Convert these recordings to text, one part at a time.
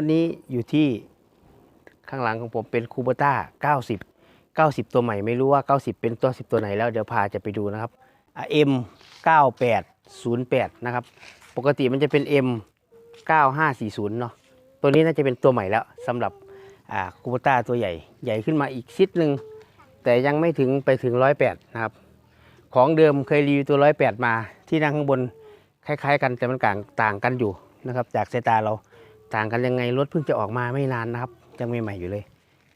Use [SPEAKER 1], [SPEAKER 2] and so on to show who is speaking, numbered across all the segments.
[SPEAKER 1] วันนี้อยู่ที่ข้างหลังของผมเป็นคูเบต้า90 90 ตัวใหม่ไม่รู้ว่า 90 เป็นตัว 10 ตัวไหนแล้วเดี๋ยวพาจะไปดูนะครับ M 9808 นะครับ ปกติมันจะเป็น M 9540 เนาะตัวนี้น่าจะเป็นตัวใหม่แล้วสำหรับคูเบต้าตัวใหญ่ใหญ่ขึ้นมาอีกชิดหนึ่งแต่ยังไม่ถึงไปถึง 108 นะครับ ของเดิมเคยรีวิวตัว 108 มาที่นั่งข้างบนคล้ายๆ กันแต่มันต่างต่างกันอยู่นะครับจากสายตาเรา ต่างกันยังไงรถเพิ่งจะออกมาไม่นานนะครับยังใหม่ๆอยู่เลย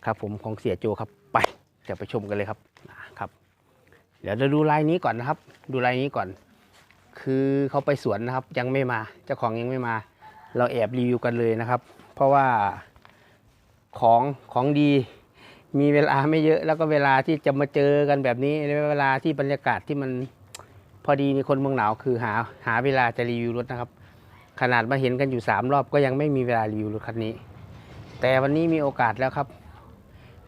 [SPEAKER 1] ครับ ผมของเสียโจครับไปเดี๋ยวไปชมกันเลยครับครับ เดี๋ยวเราดูลายนี้ก่อนนะครับ ดูลายนี้ก่อน คือเขาไปสวนนะครับ ยังไม่มาเจ้าของยังไม่มา เราแอบรีวิวกันเลยนะครับ เพราะว่าของของดีมีเวลาไม่เยอะแล้วก็เวลาที่จะมาเจอกันแบบนี้เวลาที่บรรยากาศที่มันพอดีมีคนเมืองหนาวคือหาหาเวลาจะรีวิวรถนะครับ ขนาดมาเห็นกันอยู่ 3 รอบก็ยังไม่มีเวลารีวิวรถคันนี้ แต่วันนี้มีโอกาสแล้วครับ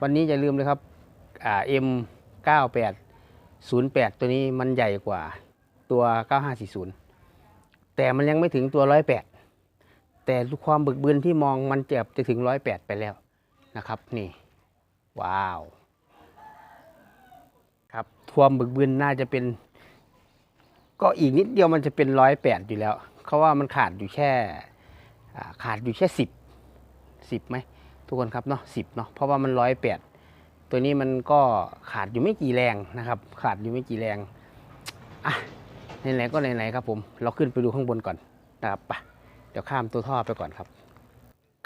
[SPEAKER 1] วันนี้อย่าลืมเลยครับอ่า M 98 08ตัวนี้มันใหญ่กว่าตัว 9540 แต่มันยังไม่ถึงตัว 108 แต่ความบึกบืนที่มองมันเจ็บจะถึง 108 ไปแล้วนะครับ นี่ ว้าว ครับความบึกบึนน่าจะเป็น ก็อีกนิดเดียวมันจะเป็นร้อยแปดอยู่แล้ว เขาว่ามันขาดอยู่แค่ขาดอยู่แค่สิบสิบไหมทุกคนครับเนาะสิบเนาะเพราะว่ามันร้อยแปดตัวนี้มันก็ขาดอยู่ไม่กี่แรงนะครับ ขาดอยู่ไม่กี่แรงอะไหนๆก็ไหนๆครับผม เราขึ้นไปดูข้างบนก่อนนะครับไปเดี๋ยวข้ามตัวท่อไปก่อนครับ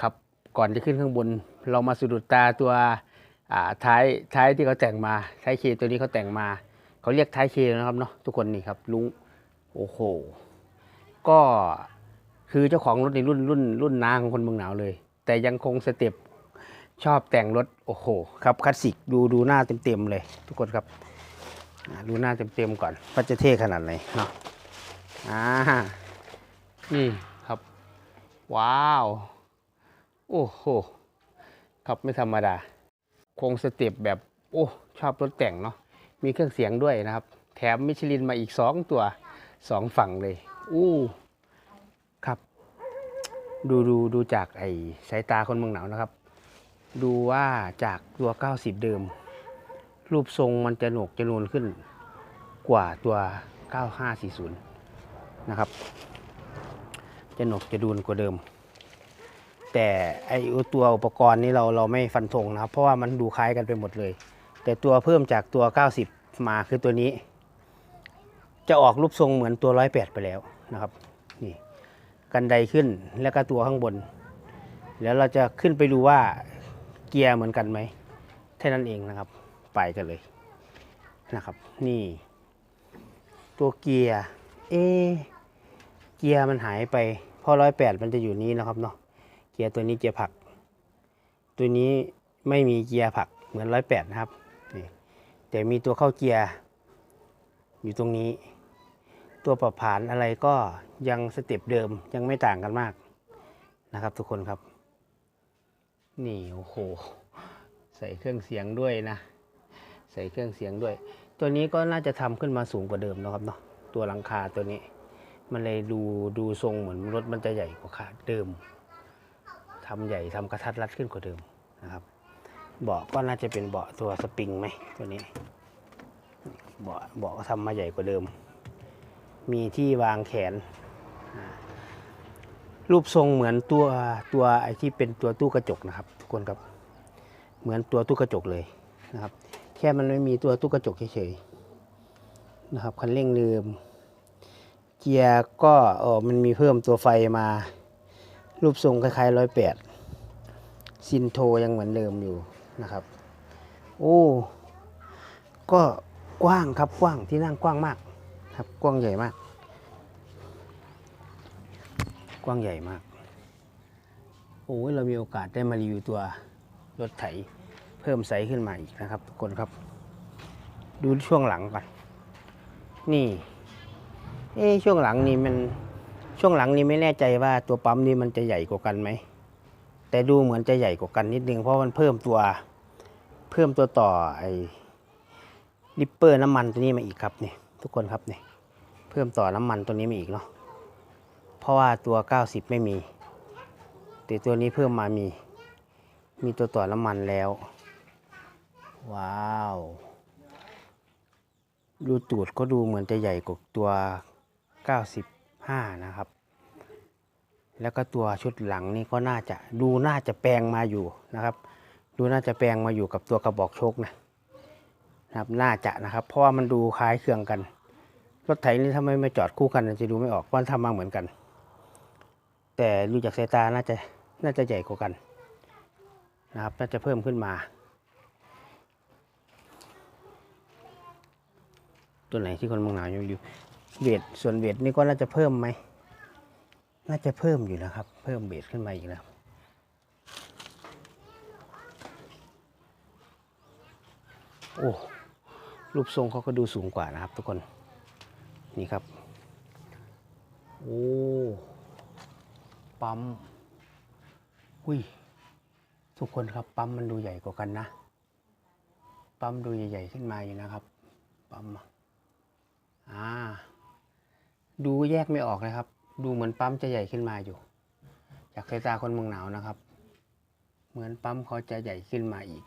[SPEAKER 1] ครับก่อนจะขึ้นข้างบน เรามาสะดุดตาตัวท้ายท้ายที่เขาแต่งมาท้ายเคตัวนี้เขาแต่งมา เขาเรียกท้ายเคนะครับเนาะทุกคนนี่ครับลุงโอ้โห ก็คือเจ้าของรถในรุ่นรุ่นรุ่นน้าของคนเมืองหนาวเลย แต่ยังคงสเต็ปชอบแต่งรถโอ้โหครับคลาสสิกดูดูหน้าเต็มๆเลย ทุกคนครับดูหน้าเต็มๆก่อนว่าจะเท่ขนาดไหนเนาะอ่านี่ครับ ว้าว โอ้โหครับไม่ธรรมดา คงสเต็ปแบบโอ้ชอบรถแต่งเนาะมีเครื่องเสียงด้วยนะครับ แถมมิชลินมาอีกสองตัวสองฝั่งเลย อู้ครับ ดูดูดูจากไอ้สายตาคนเมืองหนาวนะครับ ดูว่าจากตัว90 เดิม รูปทรงมันจะโหนกจะนูนขึ้นกว่าตัว 9540 นะครับ จะโหนกจะดูนกว่าเดิม แต่ไอตัวอุปกรณ์นี้เราเราไม่ฟันธงนะครับ เพราะว่ามันดูคล้ายกันไปหมดเลย แต่ตัวเพิ่มจากตัว 90 มาคือตัวนี้ จะออกรูปทรงเหมือนตัว 108 ไปแล้ว นะครับนี่กันไดขึ้นแล้วก็ตัวข้างบน แล้วเราจะขึ้นไปดูว่าเกียร์เหมือนกันไหมแค่นั้นเองนะครับ ไปกันเลยนะครับ นี่ ตัวเกียร์เอเกียร์มันหายไปเพราะ108มันจะอยู่นี้นะครับเนาะเกียร์ตัวนี้เกียร์ผัก ตัวนี้ไม่มีเกียร์ผักเหมือนร้อยแปดนะครับแต่มีตัวเข้าเกียร์อยู่ตรงนี้ ตัวปรับผานอะไรก็ยังสเต็ปเดิมยังไม่ต่างกันมากนะครับ ทุกคนครับ นี่โอ้โหใส่เครื่องเสียงด้วยนะ ใส่เครื่องเสียงด้วย ตัวนี้ก็น่าจะทำขึ้นมาสูงกว่าเดิมนะครับเนาะตัวหลังคาตัวนี้ มันเลยดูดูทรงเหมือนรถมันจะใหญ่กว่าขาเดิมทำใหญ่ทำกระทัดรัดขึ้นกว่าเดิมนะครับเบาะก็น่าจะเป็นเบาะตัวสปริงไหมตัวนี้เบาะเบาะก็ทำมาใหญ่กว่าเดิม มีที่วางแขน รูปทรงเหมือนตัวตัวไอที่เป็นตัวตู้กระจกนะครับทุกคนครับ เหมือนตัวตู้กระจกเลยนะครับ แค่มันไม่มีตัวตู้กระจกเฉยๆนะครับคันเร่งลืม เกียร์ก็เออมันมีเพิ่มตัวไฟมา รูปทรงคล้ายๆร้อยแปดซินโทยังเหมือนเดิมอยู่นะครับ โอ้ ก็กว้างครับกว้างที่นั่งกว้างมาก ครับกว้างใหญ่มาก กว้างใหญ่มาก โอ้ยเรามีโอกาสได้มารีวิวตัวรถไถเพิ่มไซส์ขึ้นมาอีกนะครับทุกคนครับ ดูช่วงหลังก่อน นี่ เอ๊ช่วงหลังนี่มันช่วงหลังนี้ไม่แน่ใจว่าตัวปั๊มนี้มันจะใหญ่กว่ากันไหม แต่ดูเหมือนจะใหญ่กว่ากันนิดนึงเพราะมันเพิ่มตัวเพิ่มตัวต่อไอ้ลิปเปอร์น้ำมันตัวนี้มาอีกครับนี่ ทุกคนครับนี่เพิ่มต่อน้ำมันตัวนี้มาอีกเนาะเพราะว่าตัว 90 ไม่มี แต่ตัวนี้เพิ่มมามี มีตัวต่อน้ำมันแล้ว ว้าวดูตูดก็ดูเหมือนจะใหญ่กว่าตัว 95 นะครับ แล้วก็ตัวชุดหลังนี่ก็น่าจะดูน่าจะแปลงมาอยู่นะครับ ดูน่าจะแปลงมาอยู่กับตัวกระบอกโชคนะ นะครับน่าจะนะครับ เพราะว่ามันดูคล้ายเครื่องกัน รถไถนี่ทำไมไม่จอดคู่กันจะดูไม่ออกเพราะมันทำมาเหมือนกัน แต่ดูจากสายตาน่าจะน่าจะใหญ่กว่ากันนะครับน่าจะเพิ่มขึ้นมา ตัวไหนที่คนมองหนาวอยู่เวทส่วนเวทนี่ก็น่าจะเพิ่มไหมน่าจะเพิ่มอยู่นะครับ เพิ่มเบสขึ้นมาอีกแล้วโอ้ รูปทรงเขาก็ดูสูงกว่านะครับทุกคน นี่ครับ โอ้ ปั๊ม อุ้ย ทุกคนครับปั๊มมันดูใหญ่กว่ากันนะ ปั๊มดูใหญ่ ๆ ขึ้นมาอยู่นะครับ ปั๊มอะอ่า ดูแยกไม่ออกเลยครับ ดูเหมือนปั๊มจะใหญ่ขึ้นมาอยู่ จากสายตาคนเมืองหนาวนะครับ เหมือนปั๊มเขาจะใหญ่ขึ้นมาอีก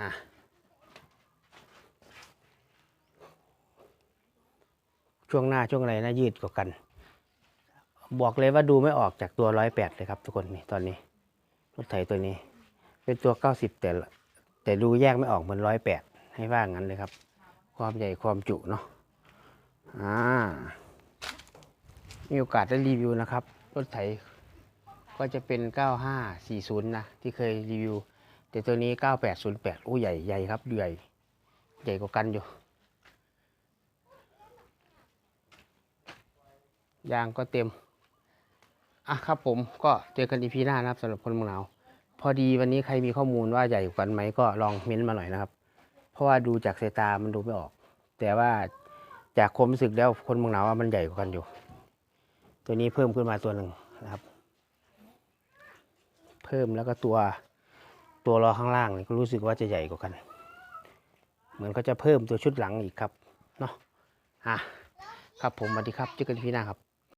[SPEAKER 1] นะ ช่วงหน้าช่วงอะไรน่ายืดกว่ากัน บอกเลยว่าดูไม่ออกจากตัวร้อยแปดเลยครับ ทุกคนนี่ตอนนี้รถไถตัวนี้ เป็นตัวเก้าสิบแต่แต่ดูแยกไม่ออกเหมือนร้อยแปดให้ว่างั้นเลยครับ ความใหญ่ความจุเนาะอ่ามีโอกาสได้รีวิวนะครับ รถไถก็จะเป็น 9540 นะ ที่เคยรีวิว แต่ตัวนี้ 9808 โอ้ใหญ่ใหญ่ครับ ใหญ่ ใหญ่กว่ากันอยู่ ยางก็เต็ม อะครับผมก็เจอกันอีพีหน้านะครับสำหรับคนเมืองหนาว พอดีวันนี้ใครมีข้อมูลว่าใหญ่กว่ากันไหมก็ลองเม้นต์มาหน่อยนะครับ เพราะว่าดูจากสายตามันดูไม่ออก แต่ว่าจากความรู้สึกแล้วคนเมืองหนาวว่ามันใหญ่กว่ากันอยู่ ตัวนี้เพิ่มขึ้นมาตัวหนึ่งนะครับ เพิ่มแล้วก็ตัวตัวล้อข้างล่างนี่ก็รู้สึกว่าจะใหญ่กว่ากัน เหมือนก็จะเพิ่มตัวชุดหลังอีกครับเนาะอะครับผมสวัสดีครับเจอกันที่หน้าครับ